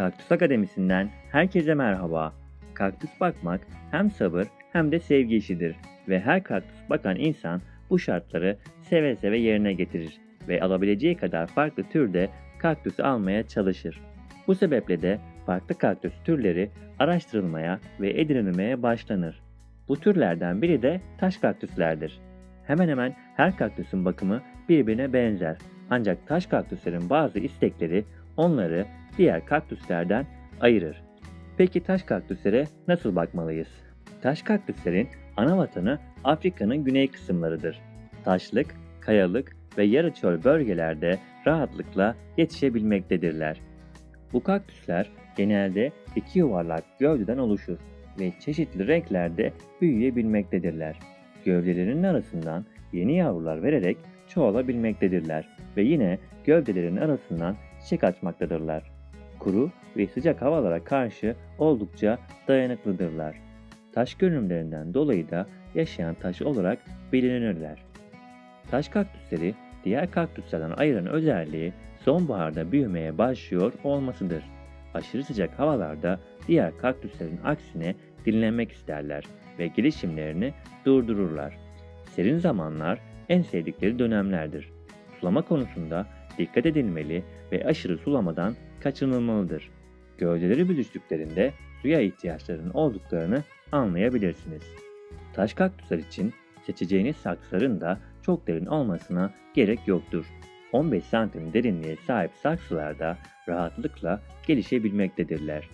Kaktüs Akademisi'nden herkese merhaba. Kaktüs bakmak hem sabır hem de sevgi işidir ve her kaktüs bakan insan bu şartları seve seve yerine getirir ve alabileceği kadar farklı türde kaktüs almaya çalışır. Bu sebeple de farklı kaktüs türleri araştırılmaya ve edinilmeye başlanır. Bu türlerden biri de taş kaktüslerdir. Hemen hemen her kaktüsün bakımı birbirine benzer. Ancak taş kaktüslerin bazı istekleri onları diğer kaktüslerden ayırır. Peki taş kaktüslere nasıl bakmalıyız? Taş kaktüslerin ana vatanı Afrika'nın güney kısımlarıdır. Taşlık, kayalık ve yarı çöl bölgelerde rahatlıkla yetişebilmektedirler. Bu kaktüsler genelde iki yuvarlak gövdeden oluşur ve çeşitli renklerde büyüyebilmektedirler. Gövdelerinin arasından yeni yavrular vererek çoğalabilmektedirler ve yine gövdelerin arasından çiçek açmaktadırlar. Kuru ve sıcak havalara karşı oldukça dayanıklıdırlar. Taş görünümlerinden dolayı da yaşayan taş olarak bilinirler. Taş kaktüsleri diğer kaktüslerden ayıran özelliği sonbaharda büyümeye başlıyor olmasıdır. Aşırı sıcak havalarda diğer kaktüslerin aksine dinlenmek isterler ve gelişimlerini durdururlar. Serin zamanlar en sevdikleri dönemlerdir. Sulama konusunda dikkat edilmeli ve aşırı sulamadan kaçınılmalıdır. Gövdeleri büzüştüklerinde suya ihtiyaçlarının olduklarını anlayabilirsiniz. Taş kaktüsler için seçeceğiniz saksıların da çok derin olmasına gerek yoktur. 15 santim derinliğe sahip saksılarda rahatlıkla gelişebilmektedirler.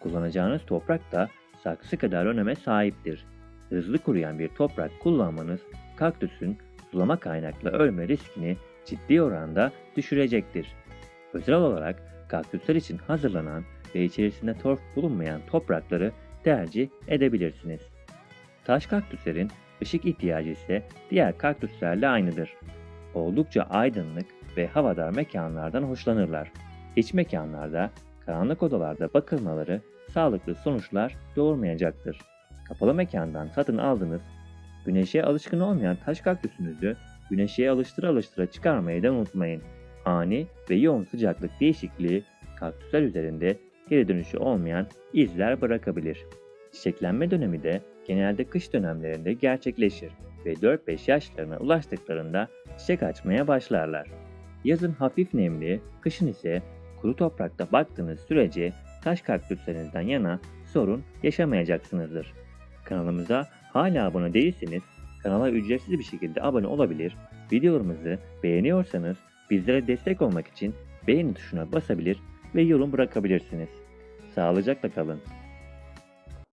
Kullanacağınız toprak da saksı kadar öneme sahiptir. Hızlı kuruyan bir toprak kullanmanız kaktüsün sulama kaynaklı ölme riskini ciddi oranda düşürecektir. Özel olarak kaktüsler için hazırlanan ve içerisinde torf bulunmayan toprakları tercih edebilirsiniz. Taş kaktüslerin ışık ihtiyacı ise diğer kaktüslerle aynıdır. Oldukça aydınlık ve havadar mekanlardan hoşlanırlar. İç mekanlarda, karanlık odalarda bakılmaları sağlıklı sonuçlar doğurmayacaktır. Kapalı mekandan satın aldığınız, güneşe alışkın olmayan taş kaktüsünüzü güneşe alıştıra alıştıra çıkarmayı da unutmayın. Ani ve yoğun sıcaklık değişikliği kaktüsler üzerinde geri dönüşü olmayan izler bırakabilir. Çiçeklenme dönemi de genelde kış dönemlerinde gerçekleşir ve 4-5 yaşlarına ulaştıklarında çiçek açmaya başlarlar. Yazın hafif nemli, kışın ise kuru toprakta baktığınız sürece taş kaktüslerinizden yana sorun yaşamayacaksınızdır. Kanalımıza hala abone değilseniz kanala ücretsiz bir şekilde abone olabilir, videolarımızı beğeniyorsanız bizlere destek olmak için beğeni tuşuna basabilir ve yorum bırakabilirsiniz. Sağlıcakla kalın.